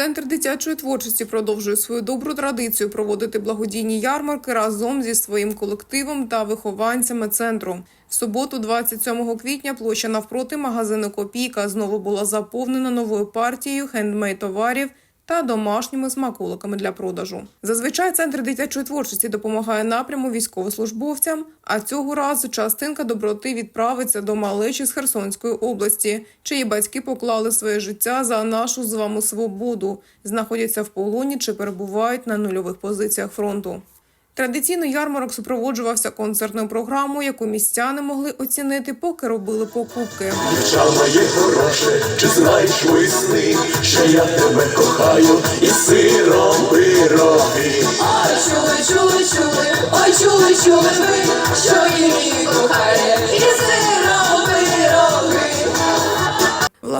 Центр дитячої творчості продовжує свою добру традицію проводити благодійні ярмарки разом зі своїм колективом та вихованцями центру. В суботу, 27 квітня, площа навпроти магазину Копійка знову була заповнена новою партією хендмейд товарів та домашніми смаколиками для продажу. Зазвичай центр дитячої творчості допомагає напряму військовослужбовцям. А цього разу частинка доброти відправиться до малечі з Херсонської області, чиї батьки поклали своє життя за нашу з вами свободу, знаходяться в полоні чи перебувають на нульових позиціях фронту. Традиційно ярмарок супроводжувався концертною програмою, яку містяни могли оцінити, поки робили покупки. Дівча моє хороше, чи знаєш мої сни, що я тебе кохаю і сиром пироги. Ой, чули, чули, чули, ой, чули, чули ви, що її кохає,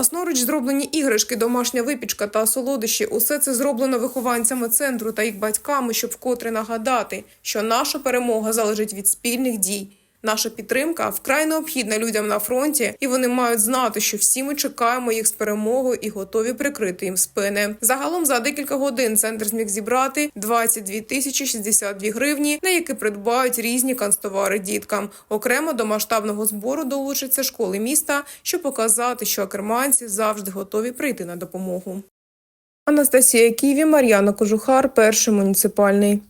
Власноруч зроблені іграшки, домашня випічка та солодощі – усе це зроблено вихованцями центру та їх батьками, щоб вкотре нагадати, що наша перемога залежить від спільних дій. Наша підтримка вкрай необхідна людям на фронті, і вони мають знати, що всі ми чекаємо їх з перемогою і готові прикрити їм спини. Загалом за декілька годин центр зміг зібрати 22 тисячі 62 гривні, на які придбають різні канцтовари діткам. Окремо до масштабного збору долучаться школи міста, щоб показати, що керманці завжди готові прийти на допомогу. Анастасія Ківі, Мар'яна Кожухар, перший муніципальний.